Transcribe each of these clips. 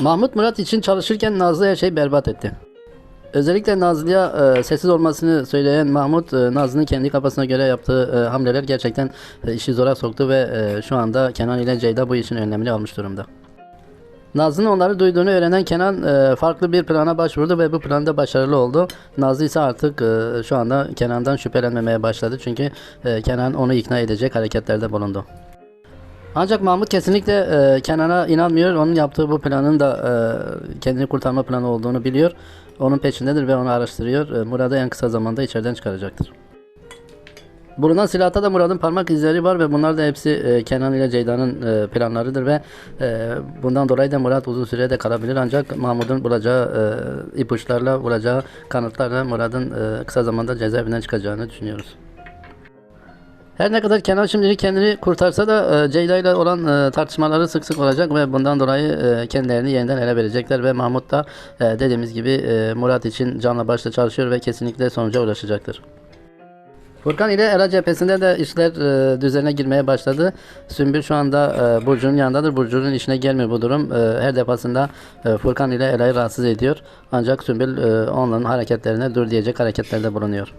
Mahmut Murat için çalışırken Nazlı her şeyi berbat etti. Özellikle Nazlı'ya e, sessiz olmasını söyleyen Mahmut, e, Nazlı'nın kendi kafasına göre yaptığı e, hamleler gerçekten e, işi zora soktu ve e, şu anda Kenan ile Ceyda bu işin önlemini almış durumda. Nazlı'nın onları duyduğunu öğrenen Kenan e, farklı bir plana başvurdu ve bu planda başarılı oldu. Nazlı ise artık e, şu anda Kenan'dan şüphelenmemeye başladı çünkü e, Kenan onu ikna edecek hareketlerde bulundu. Ancak Mahmut kesinlikle e, Kenan'a inanmıyor. Onun yaptığı bu planın da e, kendini kurtarma planı olduğunu biliyor. Onun peşindedir ve onu araştırıyor. E, Murat'ı en kısa zamanda içeriden çıkaracaktır. Bulunan silahta da Murat'ın parmak izleri var ve bunlar da hepsi e, Kenan ile Ceyda'nın e, planlarıdır ve e, bundan dolayı da Murat uzun süre de kalabilir ancak Mahmut'un bulacağı e, ipuçlarla, bulacağı kanıtlarla Murat'ın e, kısa zamanda cezaevinden çıkacağını düşünüyoruz. Her ne kadar Kenan şimdilik kendini kurtarsa da e, Ceyda ile olan e, tartışmaları sık sık olacak ve bundan dolayı e, kendilerini yeniden ele verecekler ve Mahmut da dediğimiz gibi Murat için canla başla çalışıyor ve kesinlikle sonuca ulaşacaktır. Furkan ile Era cephesinde de işler düzene girmeye başladı. Sümbül şu anda e, Burcu'nun yanındadır. Burcu'nun işine gelmiyor bu durum. Her defasında Furkan ile Era'yı rahatsız ediyor. Ancak Sümbül onların hareketlerine dur diyecek hareketlerde bulunuyor.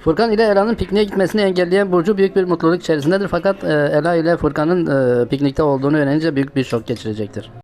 Furkan ile Ela'nın pikniğe gitmesini engelleyen Burcu büyük bir mutluluk içerisindedir fakat e, Ela ile Furkan'ın e, piknikte olduğunu öğrenince büyük bir şok geçirecektir.